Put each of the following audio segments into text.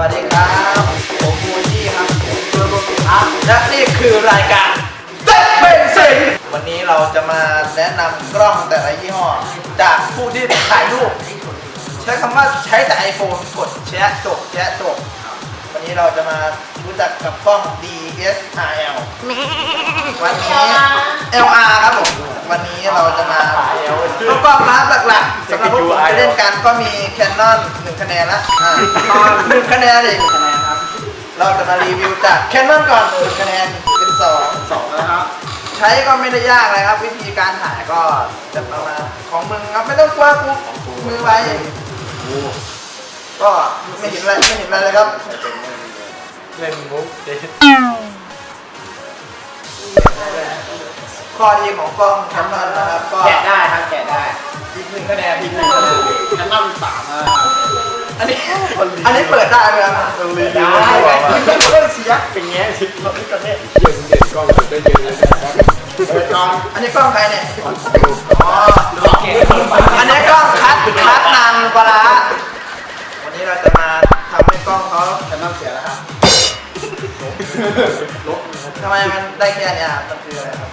วัสดีครับผมมูจี้ครับผมเบอร์โบครับและนี่คือรายการเต้นเป็นสิงวันนี้เราจะมาแนะนำกล้องแต่ละยี่ห้อ จากผู้ที่ถ่ายรูปใช้คำว่าใช้แต่ iPhone กดแชะจบแชะจบวันนี้เราจะมารู้จักกับกล้อง DSLR วันนี้ LR ครับผมวันนี้เราจะมาำหรับพวกผมไปเล่นกันก็มี Canon หนึ่งคะแนนละอ่าหนึ่งคะแนนอีกคะแนนครับ เราจะมารีวิวจาก Canon ก่อนหนึ่งคะแนนเป็นสองสองนะครับใช้ก็ไม่ได้ยากเลยครับ วิธีการถ่ายก็จะประมาณของมึงครับไม่ต้องกลัวกูมือไว้ก็ไม่เห็นอะไรไม่เห็นอะไรเลยครับเล่นมุกเจ๊ข้อดีของกล้องแคนนอนนะครับก็แกะได้ครับแกะได้อีก หนึ่งคะแนนอีกหนึ่งฉันนั่งสามอะอันนี้อันนี้เปิดได้ไหมครับต้องรีวิได้ไหมให้ไม่ต้องเสียเป็นแง่ชิปเราที่กันเนี่ยเย็นเย็นกล้องได้เย็นเลยกล้องอันนี้กล้องใครเนี่ยอ๋ออันนี้กล้องคัดคัดนานปลาวันนี้เราจะมาทำให้กล้องเขาฉันนั่งเสียแล้วครับลบทำไมมันได้แค่เนี้ยมันคืออะไรครับ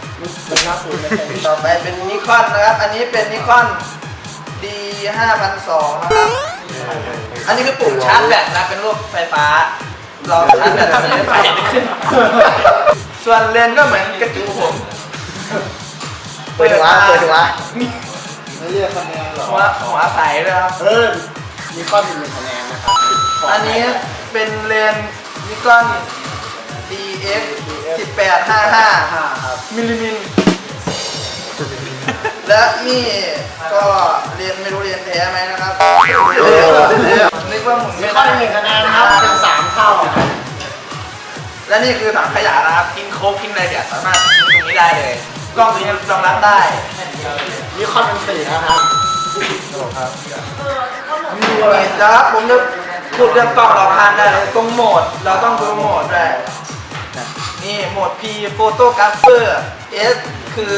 มันน่าสูงเลยต่อไปเป็นนิคอนนะครับ อันนี้เป็นนิคอน D 5 0 0นะครับ อันนี้คือปุ่มชาร์จแบตนะ เป็นรูปไฟฟ้า เราชาร์จแบตทำให้ไฟขึ้น ส่วนเลนส์ก็เหมือนกระจุกผม เปิดหัวเปิดหัวไม่เรียกคะแนนหรอหัวหัวใสเลยครับ เออ มีข้อมีหนึ่งคะแนนนะครับ อันนี้เป็นเลนส์นิคอน DX 1855ห้าครับมิลลิมิล และนี่ก็เรียนไม่รู้เรียนแท้ไหมนะครับนึกว่าหมุนมีไม่ข้อได้หนึ่งคะแนนครับเป็นสามเท่า และนี่คือถังขยะนะครับกินโค้กกินอะไรเนี่ยสามารถกินตรงนี้ได้เลยกล้องตัวนี้รองรับได้มีข้อเป็นสี่นะครับมีแล้วครับผมจะพูดเรื่องกล้องเราพานได้เลยตรงโหมดเราต้องดูโหมดด้วยนี่โหมด P Photographer S คือ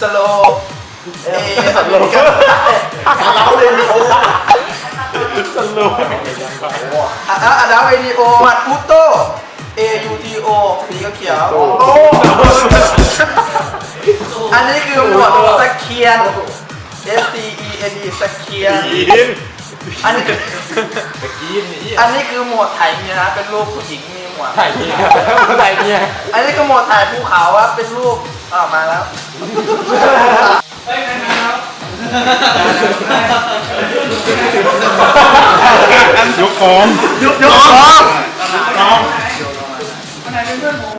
slow A เราเลยโอ้สรุปอะแล้วอัดวิดีโอมัดอุโต A U T O สีเขียวๆโอ้โอ้อันนี้คือโหมดสเคียน S C E N E สเคียนอันนี้คือตะกี้นี่อันนี้คือโหมดถ่ายเมียนะเป็นรูปผู้หญิงมีหัวถ่ายเมียถ่ายเมียอันนี้คือโหมดถ่ายภูเขาว่าเป็นรูปออกมาแล้ว ยกของยกยกของ